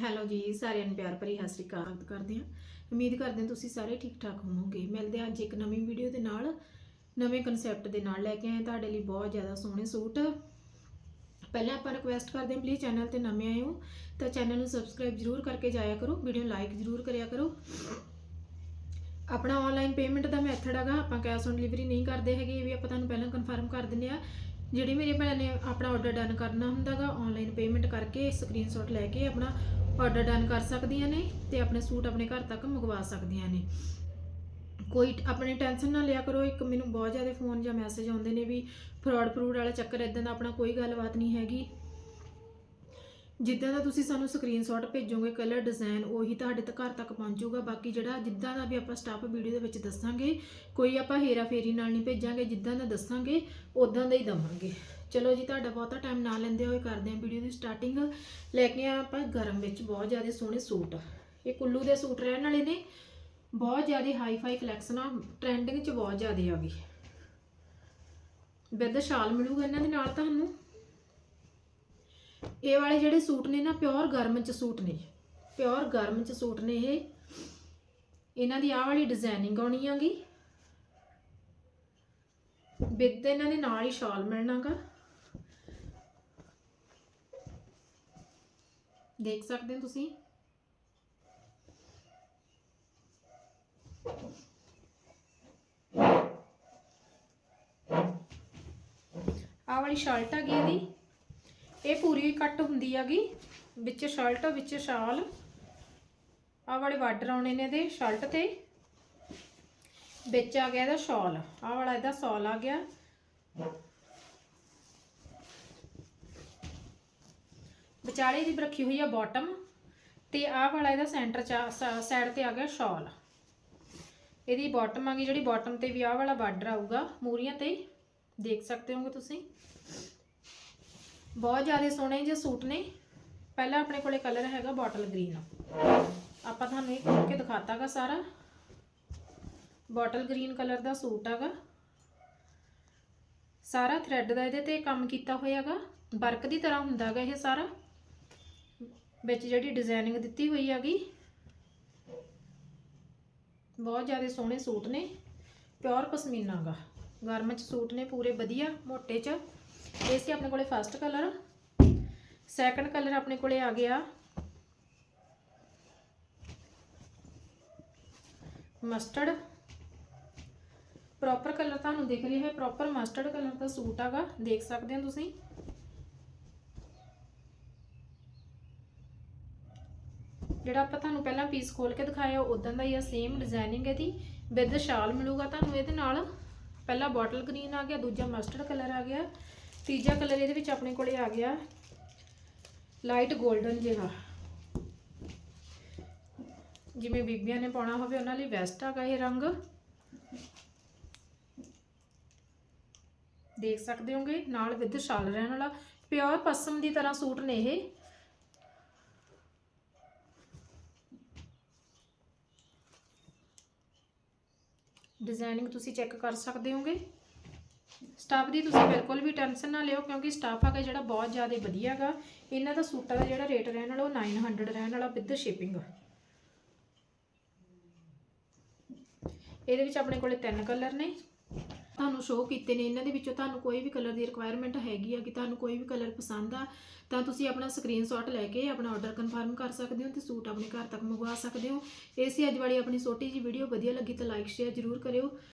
Hello ਜੀ, ਸਾਰਿਆਂ ਨੂੰ ਪਿਆਰ ਭਰੀ ਸਤਿ ਸ਼੍ਰੀ ਅਕਾਲ। ਕਰਦੇ ਹਾਂ। ਉਮੀਦ ਕਰਦੇ ਹਾਂ ਤੁਸੀਂ ਸਾਰੇ ਠੀਕ ਠਾਕ ਹੋਵੋਗੇ। ਮਿਲਦੇ ਹਾਂ ਅੱਜ ਇੱਕ ਨਵੀਂ ਵੀਡੀਓ ਦੇ ਨਾਲ। ਨਵੇਂ ਕਨਸੈਪਟ ਦੇ ਨਾਲ ਲੈ ਕੇ ਆਏ ਤੁਹਾਡੇ ਲਈ ਬਹੁਤ ਜ਼ਿਆਦਾ ਸੋਹਣੇ ਸੂਟ। ਪਹਿਲਾਂ ਆਪਾਂ ਰਿਕੁਐਸਟ ਕਰਦੇ ਹਾਂ ਪਲੀਜ਼ ਚੈਨਲ ਤੇ ਨਵੇਂ ਆਏ ਹੋ, ਤਾਂ ਚੈਨਲ ਨੂੰ ਸਬਸਕ੍ਰਾਈਬ ਜਰੂਰ ਕਰਕੇ ਜਾਇਆ ਕਰੋ। ਵੀਡੀਓ ਲਾਈਕ ਜਰੂਰ ਕਰਿਆ ਕਰੋ। ਆਪਣਾ ਆਨਲਾਈਨ ਪੇਮੈਂਟ ਦਾ ਮੈਥਡ ਹੈਗਾ। ਆਪਾਂ ਕੈਸ਼ ਔਨ ਡਿਲੀਵਰੀ ਨਹੀਂ ਕਰਦੇ ਹੈਗੇ, ਇਹ ਵੀ ਆਪਾਂ ਤੁਹਾਨੂੰ ਪਹਿਲਾਂ ਕਨਫਰਮ ਕਰ ਦਿੰਦੇ ਆ ਜਿਹੜੀ ਮੇਰੀ ਭੈਣ ਨੇ ਆਪਣਾ ਆਰਡਰ ਡਨ ਕਰਨਾ ਹੁੰਦਾਗਾ ਆਨਲਾਈਨ ਪੇਮੈਂਟ ਕਰਕੇ ਸਕਰੀਨਸ਼ਾਟ ਲੈ ਕੇ ਆਪਣਾ ਆਰਡਰ ਡਨ ਕਰ ਸਕਦੀਆਂ ਨੇ ਤੇ ਆਪਣੇ ਸੂਟ ਆਪਣੇ ਘਰ ਤੱਕ ਮੰਗਵਾ ਸਕਦੀਆਂ ਨੇ। ਕੋਈ ਆਪਣੀ ਟੈਨਸ਼ਨ ਨਾ ਲਿਆ ਕਰੋ, ਇੱਕ ਮੈਨੂੰ ਬਹੁਤ ਜ਼ਿਆਦਾ ਫੋਨ ਜਾਂ ਮੈਸੇਜ ਆਉਂਦੇ ਨੇ ਵੀ ਫਰਾਡ ਫਰੂਡ ਵਾਲਾ ਚੱਕਰ ਇਦਾਂ ਦਾ ਆਪਣਾ ਕੋਈ ਗੱਲਬਾਤ ਨਹੀਂ ਹੈਗੀ। ਜਿੱਦਾਂ ਦਾ ਤੁਸੀਂ ਸਾਨੂੰ ਸਕਰੀਨਸ਼ਾਟ ਭੇਜੋਗੇ ਕਲਰ ਡਿਜ਼ਾਈਨ ਉਹੀ ਤੁਹਾਡੇ ਤੱਕ ਘਰ ਤੱਕ ਪਹੁੰਚੂਗਾ ਬਾਕੀ ਜਿਹੜਾ ਜਿੱਦਾਂ ਦਾ ਵੀ ਆਪਾਂ ਸਟਾਫ ਵੀਡੀਓ ਦੇ ਵਿੱਚ ਦੱਸਾਂਗੇ, ਕੋਈ ਆਪਾਂ ਹੇਰਾ ਫੇਰੀ ਨਾਲ ਨਹੀਂ ਭੇਜਾਂਗੇ, ਜਿੱਦਾਂ ਦਾ ਦੱਸਾਂਗੇ ਉਦਾਂ ਦਾ ਹੀ ਦਵਾਂਗੇ। ਚਲੋ ਜੀ, ਤੁਹਾਡਾ ਬਹੁਤਾ ਟਾਈਮ ਨਾ ਲੈਂਦੇ ਹੋਏ ਕਰਦੇ ਹਾਂ ਵੀਡੀਓ ਦੀ ਸਟਾਰਟਿੰਗ ਲੈ ਕੇ ਆ ਆਪਾਂ ਗਰਮ ਵਿੱਚ ਬਹੁਤ ਜ਼ਿਆਦਾ ਸੋਹਣੇ ਸੂਟ। ਇਹ ਕੁੱਲੂ ਦੇ ਸੂਟ ਰਹਿਣ ਵਾਲੇ ਨੇ। ਬਹੁਤ ਜ਼ਿਆਦਾ ਹਾਈ ਫਾਈ ਕਲੈਕਸ਼ਨ ਆ ਟ੍ਰੈਂਡਿੰਗ 'ਚ ਬਹੁਤ ਜ਼ਿਆਦਾ ਆ ਗਈ ਵਿਦ ਸ਼ਾਲ ਮਿਲੂਗਾ ਇਹਨਾਂ ਦੇ ਨਾਲ ਤੁਹਾਨੂੰ? ਇਹ ਵਾਲੇ ਜਿਹੜੇ ਸੂਟ ਨੇ ਨਾ ਪਿਓਰ ਗਰਮ ਚ ਸੂਟ ਨੇ। ਪਿਓਰ ਗਰਮ ਚ ਸੂਟ ਨੇ ਇਹ। ਇਹਨਾਂ ਦੀ ਆਹ ਵਾਲੀ ਡਿਜ਼ਾਈਨਿੰਗ ਆਉਣੀ ਆਗੀ ਵਿਦ ਇਹਨਾਂ ਦੇ ਨਾਲ ਹੀ ਸ਼ਾਲ ਮਿਲਣਾਗਾ ਦੇਖ ਸਕਦੇ ਹੋ ਤੁਸੀਂ? ਆਹ ਵਾਲੀ ਸ਼ਰਟ ਹੈਗੀ ਇਹਦੀ। ਇਹ ਪੂਰੀ ਕੱਟ ਹੁੰਦੀ ਹੈਗੀ, ਵਿੱਚ ਸ਼ਰਟ ਵਿੱਚ ਸ਼ਾਲ। ਆਹ ਵਾਲੇ ਬਾਰਡਰ ਆਉਣੇ ਨੇ ਇਹਦੇ ਸ਼ਰਟ ਤੇ। ਵਿੱਚ ਆ ਗਿਆ ਇਹਦਾ ਸ਼ਾਲ, ਆਹ ਵਾਲਾ ਇਹਦਾ ਸ਼ਾਲ ਆ ਗਿਆ। ਵਿਚਾਲੇ ਦੀ ਰੱਖੀ ਹੋਈ ਆ ਬਾਟਮ ਤੇ ਆਹ ਵਾਲਾ ਇਹਦਾ ਸੈਂਟਰ ਚ ਸਾਈਡ ਤੇ ਆ ਗਿਆ ਸ਼ਾਲ। ਇਹਦੀ ਬਾਟਮ ਆ ਗਈ, ਜਿਹੜੀ ਬਾਟਮ ਤੇ ਵੀ ਆਹ ਵਾਲਾ ਬਾਰਡਰ ਆਊਗਾ ਮੂਰੀਆਂ ਤੇ। ਦੇਖ ਸਕਦੇ ਹੋਗੇ ਤੁਸੀਂ? ਬਹੁਤ ਜ਼ਿਆਦਾ ਸੋਹਣੇ ਜਿਹੇ ਸੂਟ ਨੇ। ਪਹਿਲਾਂ ਆਪਣੇ ਕੋਲੇ ਕਲਰ ਹੈਗਾ ਬੋਟਲ ਗ੍ਰੀਨ ਆਪਾਂ ਤੁਹਾਨੂੰ ਇਹ ਖੋਲ ਕੇ ਦਿਖਾਤਾਗਾ ਸਾਰਾ। ਬੋਟਲ ਗ੍ਰੀਨ ਕਲਰ ਦਾ ਸੂਟ ਹੈਗਾ। ਸਾਰਾ ਥ੍ਰੈਡ ਦਾ ਇਹਦੇ ਤੇ ਕੰਮ ਕੀਤਾ ਹੋਇਆਗਾ ਵਰਕ ਦੀ ਤਰ੍ਹਾਂ ਹੁੰਦਾਗਾ ਇਹ ਸਾਰਾ। ਵਿੱਚ ਜਿਹੜੀ ਡਿਜ਼ਾਈਨਿੰਗ ਦਿੱਤੀ ਹੋਈ ਹੈਗੀ। ਬਹੁਤ ਜ਼ਿਆਦਾ ਸੋਹਣੇ ਸੂਟ ਨੇ। ਪਿਓਰ ਪਸ਼ਮੀਨਾ ਗਾ ਗਰਮ ਚ ਸੂਟ ਨੇ ਪੂਰੇ ਵਧੀਆ, ਮੋਟੇ ਚ। ਇਹ ਸੀ ਆਪਣੇ ਕੋਲੇ ਫਸਟ ਕਲਰ ਸੈਕੰਡ ਕਲਰ ਆਪਣੇ ਕੋਲੇ ਆ ਗਿਆ। ਮਸਟਰਡ ਪ੍ਰੋਪਰ ਕਲਰ ਤੁਹਾਨੂੰ ਦਿਖ ਰਿਹਾ ਹੈ ਪ੍ਰੋਪਰ ਮਸਟਰਡ ਕਲਰ ਦਾ ਸੂਟ ਆਗਾ ਦੇਖ ਸਕਦੇ ਹੋ ਤੁਸੀਂ। ਜਿਹੜਾ ਆਪਾਂ ਤੁਹਾਨੂੰ ਪਹਿਲਾਂ ਪੀਸ ਖੋਲ ਕੇ ਦਿਖਾਇਆ ਉਦਾਂ ਦਾ ਹੀ ਆ ਸੇਮ ਡਿਜ਼ਾਈਨਿੰਗ ਇਹਦੀ। ਵਿਦ ਸ਼ਾਲ ਮਿਲੂਗਾ ਤੁਹਾਨੂੰ ਇਹਦੇ ਨਾਲ। ਪਹਿਲਾ ਬੋਟਲ ਗ੍ਰੀਨ ਆ ਗਿਆ, ਦੂਜਾ ਮਸਟਰਡ ਕਲਰ ਆ ਗਿਆ। ਤੀਜਾ ਕਲਰ ਇਹਦੇ ਵਿੱਚ ਆਪਣੇ ਕੋਲੇ ਆ ਗਿਆ ਲਾਈਟ 골ਡਨ ਜਿਹਾ। ਜਿਵੇਂ ਬੀਬੀਆਂ ਨੇ ਪਾਉਣਾ ਹੋਵੇ ਉਹਨਾਂ ਲਈ ਬੈਸਟ ਹੈਗਾ ਇਹ ਰੰਗ। ਦੇਖ ਸਕਦੇ ਹੋਗੇ, ਨਾਲ ਵਿਦ ਸ਼ਾਲ ਰਹਿਣ ਵਾਲਾ। ਪਿਓਰ ਪਸਮ ਦੀ ਤਰ੍ਹਾਂ ਸੂਟ ਨੇ ਇਹ। ਡਿਜ਼ਾਈਨਿੰਗ ਤੁਸੀਂ ਚੈੱਕ ਕਰ ਸਕਦੇ ਹੋਗੇ। ਸਟਾਫ ਦੀ ਤੁਸੀਂ ਬਿਲਕੁਲ ਵੀ ਟੈਨਸ਼ਨ ਨਾ ਲਿਓ, ਕਿਉਂਕਿ ਸਟਾਫ ਹੈਗਾ ਜਿਹੜਾ ਬਹੁਤ ਜ਼ਿਆਦਾ ਵਧੀਆ ਇਹਨਾਂ ਦਾ ਸੂਟਾਂ ਦਾ ਜਿਹੜਾ ਰੇਟ ਰਹਿਣ ਵਾਲਾ ਉਹ 900 ਰਹਿਣ ਵਾਲਾ ਵਿਦ ਸ਼ਿਪਿੰਗ ਇਹਦੇ ਵਿੱਚ ਆਪਣੇ ਕੋਲੇ ਤਿੰਨ ਕਲਰ ਨੇ। ਤੁਹਾਨੂੰ ਸ਼ੋਅ ਕੀਤੇ ਨੇ, ਇਹਨਾਂ ਦੇ ਵਿੱਚੋਂ ਤੁਹਾਨੂੰ ਕੋਈ ਵੀ ਕਲਰ ਦੀ ਰਿਕੁਆਇਰਮੈਂਟ ਹੈਗੀ ਆ ਕਿ ਤੁਹਾਨੂੰ ਕੋਈ ਵੀ ਕਲਰ ਪਸੰਦ ਆ, ਤਾਂ ਤੁਸੀਂ ਆਪਣਾ ਸਕਰੀਨਸ਼ਾਟ ਲੈ ਕੇ ਆਪਣਾ ਆਰਡਰ ਕਨਫਰਮ ਕਰ ਸਕਦੇ ਹੋ ਤੇ ਸੂਟ ਆਪਣੇ ਘਰ ਤੱਕ ਮੰਗਵਾ ਸਕਦੇ ਹੋ। ਇਹ ਸੀ ਅੱਜ ਵਾਲੀ ਆਪਣੀ ਛੋਟੀ ਜੀ ਵੀਡੀਓ ਵਧੀਆ ਲੱਗੀ ਤਾਂ ਲਾਈਕ ਸ਼ੇਅਰ ਜ਼ਰੂਰ ਕਰਿਓ।